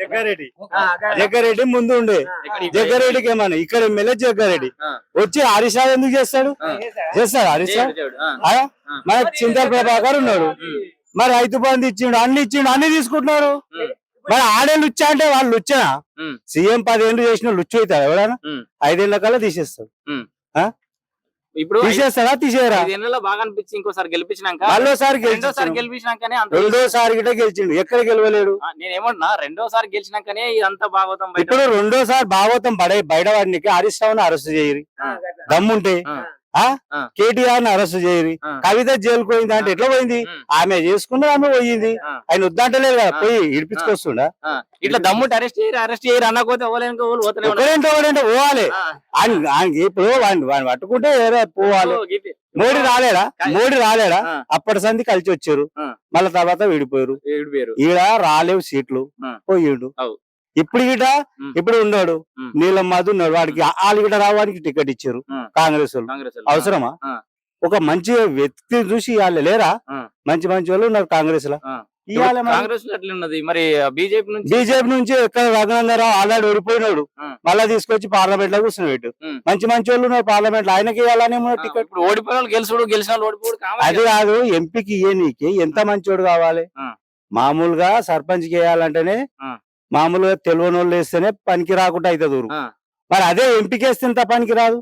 జగ్గారెడ్డి. జగ్గారెడ్డి. ముందు ఉండే. జగ్గారెడ్డికి ఏమన్నా ఇక్కడ ఎమ్మెల్యే జగ్గారెడ్డి. వచ్చి హరీష్ రావు ఎందుకు చేస్తాడు. చేస్తాడు హరీష్ రావు? మన చింతల ప్రభాకర్ ఉన్నాడు. మరి రైతు బంధు ఇచ్చిండు అన్ని ఇచ్చిండు అన్ని తీసుకుంటున్నారు. మరి ఆడే లుచ్చా అంటే వాళ్ళు లుచ్చనా. సీఎం పదేళ్ళు చేసిన లుచ్చు అవుతాడు ఎవడన్నా. ఐదేళ్ళ కల్లా తీసేస్తాడు. ఇప్పుడు తీసేస్తారా? తీసేయరా? బాగా అనిపించి ఇంకోసారి గెలిపించినాక మళ్ళోసారి రెండోసారి గెలిపించినాకనే అంత రెండోసారి గిట్ట గెలిచిండు. ఎక్కడ గెలవలేడు. నేనేమంటున్నా రెండోసారి గెలిచినాకనే ఇదంతా భాగవతం ఇప్పుడు రెండోసారి భాగవతం పడే బయట వాడికి హరీష్ రావుని అరెస్ట్ చేయరు. దమ్ముంటే. ఆ. కేటీఆర్ని అరెస్ట్ చేయరు. కవిత జైలుకు పోయింది అంటే ఎట్లా పోయింది. ఆమె చేసుకున్నది ఆమె పోయింది. ఆయన వద్దంటలేదు కదా. పోయి ఇడిపించుకొస్తుండా ఇట్లా దమ్ముంటే అరెస్ట్ చేయరు అరెస్ట్ చేయరు. ఒకరేంటో ఒకడంటే పోవాలి ఇప్పుడు వాడిని పట్టుకుంటే పోవాలి. మోడీ రాలేడా. మోడీ రాలేడా. అప్పటి సంది కలిసి వచ్చారు. మళ్ళీ తర్వాత విడిపోయారు ఈడ రాలేవు సీట్లు. పోయిండు. ఇప్పుడు గిట. ఇప్పుడు ఉన్నాడు. నీలం మధు ఉన్నాడు వాడికి వాళ్ళు గిట రావడానికి టికెట్ ఇచ్చారు. కాంగ్రెస్. అవసరమా. ఒక మంచి వ్యక్తి చూసి ఇవ్వాలి లేరా. మంచి మంచి వాళ్ళు ఉన్నారు కాంగ్రెస్లో. ఇవాళ కాంగ్రెస్ మరి బీజేపీ నుంచి బీజేపీ నుంచి ఎక్కడ రఘునందరావు ఆల్రెడీ ఓడిపోయినాడు. మళ్ళా తీసుకొచ్చి పార్లమెంట్లో కూర్చుని. మంచి మంచి వాళ్ళు ఉన్నారు పార్లమెంట్లో ఆయనకి ఇవ్వాలనే టికెట్ ఓడిపోయిన గెలుచుడు గెలిచిన ఓడిపోడు అది కాదు ఎంపీకి ఇయ్యనీకి ఎంత మంచోడు కావాలి. మామూలుగా సర్పంచ్కి వేయాలంటేనే. మామూలుగా తెలియని వాళ్ళు వేస్తేనే పనికి రాకుండా అవుతుంది. మరి అదే ఎంపీకి వేస్తే ఇంత పనికి రాదు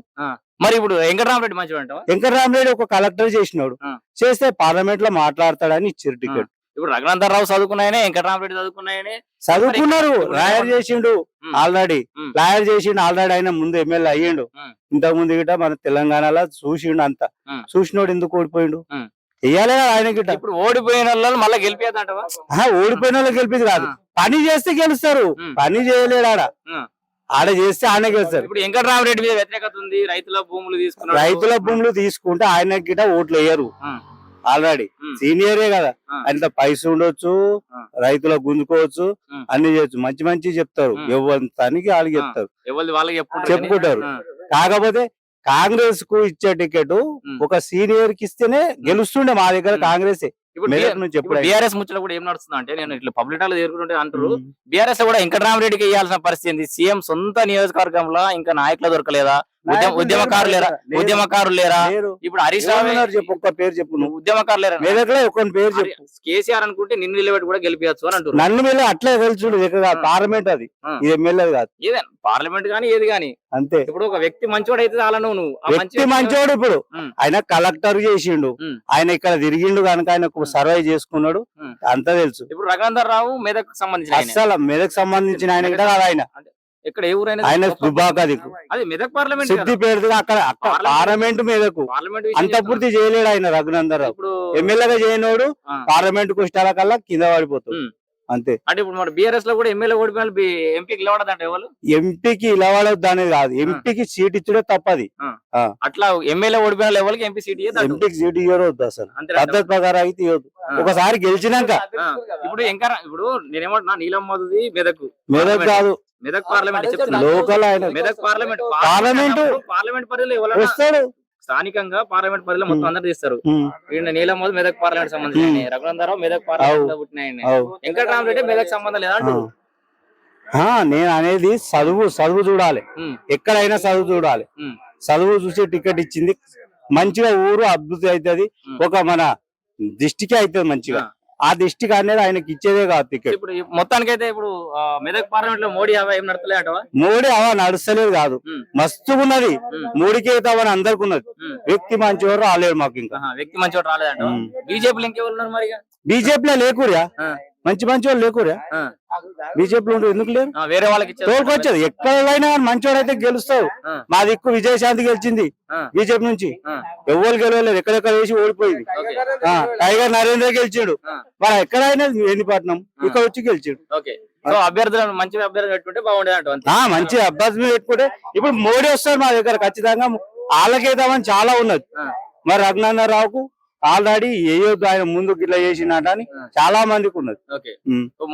మరి ఇప్పుడు వెంకటరామరెడ్డి మంచిగా అంటావా? వెంకటరామరెడ్డి ఒక కలెక్టర్ చేసినాడు. చేస్తే పార్లమెంట్లో మాట్లాడతాడని ఇచ్చారు టికెట్. ఇప్పుడు రఘునందన్ రావు చదువుకున్నాయనే వెంకటరామరెడ్డి చదువుకున్నాయనే. చదువుకున్నారు. లాయర్ చేసిండు. ఆల్రెడీ. లాయర్ చేసిండు ఆల్రెడీ ఆయన ముందు ఎమ్మెల్యే అయ్యిండు. ఇంతకు ముందు గిట మన తెలంగాణలో చూసిండు అంత. చూసినోడు ఎందుకు ఓడిపోయిండు? కదా ఆయన గిట్ట. ఇప్పుడు ఓడిపోయిన వాళ్ళు మళ్ళీ గెలిపేదంటవా ఆహా, ఓడిపోయిన వాళ్ళు గెలిపింది కాదు. పని చేస్తే గెలుస్తారు. పని చేయలేడు ఆడ చేస్తే ఆయన గెలుస్తారు ఇప్పుడు వెంకటరామరెడ్డి మీద వ్యతిరేకత ఉంది రైతుల భూములు తీసుకున్నాడు రైతుల భూములు తీసుకుంటే ఆయన గిట ఓట్లు వేయరు. ఆల్రెడీ. సీనియరే కదా. అంత పైస ఉండొచ్చు ఆ. రైతులకు గుంజుకోవచ్చు. అన్ని చేయొచ్చు మంచి మంచి చెప్తారు. ఎవరి తనికి వాళ్ళకి ఆ. చెప్తారు చెప్పుకుంటారు. కాకపోతే కాంగ్రెస్కు ఇచ్చే టికెట్. ఒక సీనియర్కి ఇస్తేనే గెలుస్తుండే మా దగ్గర. కాంగ్రెస్ ఇప్పుడు బీఆర్ఎస్ ముచ్చట కూడా ఏం నడుస్తుంది అంటే నేను ఇట్లా పబ్లిక్ టాలో చేరుకుంటుంటే అంటారు బీఆర్ఎస్ కూడా వెంకటరామరెడ్డికి ఇవ్వాల్సిన పరిస్థితి ఏంది? సీఎం సొంత నియోజకవర్గంలో ఇంకా నాయకులు దొరకలేదా? ఉద్యమకారులు లేరా. ఉద్యమకారులు లేరా. ఇప్పుడు హరీష్ రావు చెప్పు? ఒక్క పేరు చెప్పు నువ్వు. ఉద్యమకారులు లేరా? మెదక్లో ఒక పేరు చెప్పు. కేసీఆర్ అనుకుంటే నిన్ను నిలబెట్టి కూడా గెలిపించచ్చు అని అంటారు నన్ను మీద అట్లే ఆ. పార్లమెంట్ అది. ఇది ఎమ్మెల్యే కాదు. ఏదే పార్లమెంట్ గానీ ఏది గానీ అంతే. ఇప్పుడు ఒక వ్యక్తి మంచోడు అయితే చాలా నువ్వు. వ్యక్తి మంచోడు ఇప్పుడు. ఆయన కలెక్టర్ చేసిండు. ఆయన ఇక్కడ తిరిగిండు కనుక ఆయన సర్వే చేసుకున్నాడు. అంతా తెలుసు. ఇప్పుడు రఘునందర్ రావు మెదక్ సంబంధించిన. అస్సలు మెదక్ సంబంధించిన ఆయన కూడా కాదు ఆయన. ఎక్కడ ఏ ఊరైనా ఆయన దుబాక దిక్కు అది మెదక్ పార్లమెంట్ కదా. సిద్దిపేట అక్కడ పార్లమెంట్. మీదకు అంత. పూర్తి చేయలేడు ఆయన రఘునందన్ రావు ఎమ్మెల్యేగా చేయనోడు. పార్లమెంట్కు కల్లా కింద పడిపోతాడు ఉమ్. అంతే. అంటే ఇప్పుడు మన బీఆర్ఎస్లో కూడా ఎమ్మెల్యే ఓడిపోయిన ఎంపీకి నిలబడదంట ఎవరు? ఎంపీకి ఇలా వాడొద్దు అనేది కాదు. ఎంపీకి సీట్ ఇచ్చుడే తప్పది. అట్లా ఎమ్మెల్యే ఓడిపోయిన లెవెల్కి ఎంపీ సీట్ ఇయ్యదు ఎంపీకి సీట్ ఇవ్వద్దు అసలు. అంతే పద్ధతి ప్రకారం అయితే ఇవ్వద్దు ఆ. ఒకసారి గెలిచినాక. ఇప్పుడు ఇంకా ఇప్పుడు నేనేమంటున్నా నీలం మధుది మెదక్. మెదక్ కాదు. మెదక్ పార్లమెంట్ లోకల్ ఆయన. Medak parliament parliament. పార్లమెంట్ పరిధిలో వస్తాడు. స్థానికంగా పార్లమెంట్ పరిధిలో మొత్తం. అందరు తీస్తారు. నీలం మధు మెదక్ పార్లమెంట్ సంబంధించిన రఘునందరావు మెదక్ పార్లమెంట్లో పుట్టిన ఆయనే. అవు. వెంకటరామరెడ్డి మెదక్ సంబంధం లేదా ఆ. అంటారు ఆ, నేను అనేది చదువు చదువు చూడాలి. ఎక్కడైనా చదువు చూడాలి. చదువు చూసే టికెట్ ఇచ్చింది. మంచిగా ఊరు అభివృద్ధి అవుతుంది. ఒక మన దిష్టికి అవుతుంది మంచిగా. ఆ. దిష్టికి అనేది ఆయనకి ఇచ్చేదే కాదు టికెట్ ఇప్పుడు ఈ మొత్తానికైతే ఇప్పుడు మెదక్ పార్లమెంట్లో మోడీ హవా ఏం నడతలే అంటవా మోడీ అవ నడుస్తలేదు కాదు ఉమ్. మస్తుగా ఉన్నది. మోడీకి అయితే అవని అందరికి ఉన్నది. వ్యక్తి మంచివారు రాలేడు మాకు ఇంకా వ్యక్తి మంచి రాలేదంట. బీజేపీలో ఇంకెవరు ఉన్నారు మరి? బీజేపీలో లేకురా మంచి మంచి వాళ్ళు లేకురా? ఆ, బీజేపీలో ఉంటే ఎందుకు లేరు? ఆ, వేరే వాళ్ళకి ఇచ్చారు తోలుకొచ్చేది ఎక్కడైనా మంచోడు అయితే గెలుస్తావు. ఆ. మా దిక్కు విజయశాంతి గెలిచింది ఆ, బీజేపీ నుంచి. ఎవరు గెలవలేదు. ఎక్కడెక్కడ వేసి ఓడిపోయింది. టైగర్ నరేంద్ర గెలిచాడు. మరి ఎక్కడైనా ఎన్నిపట్నం ఇక్కడ వచ్చి గెలిచాడు. ఓకే. సో అభ్యర్థులను మంచి అభ్యర్థులు పెట్టుకుంటే బాగుండేది మంచి పెట్టుకుంటే ఇప్పుడు మోడీ వస్తారు మా దగ్గర ఖచ్చితంగా. వాళ్ళకేద్దామని చాలా ఉన్నది. మరి రఘునందన్ రావుకు ఆల్రెడీ వేయొద్దు ఆయన ముందుకు ఇట్లా చేసినట్టు అని చాలా మందికి ఉన్నది.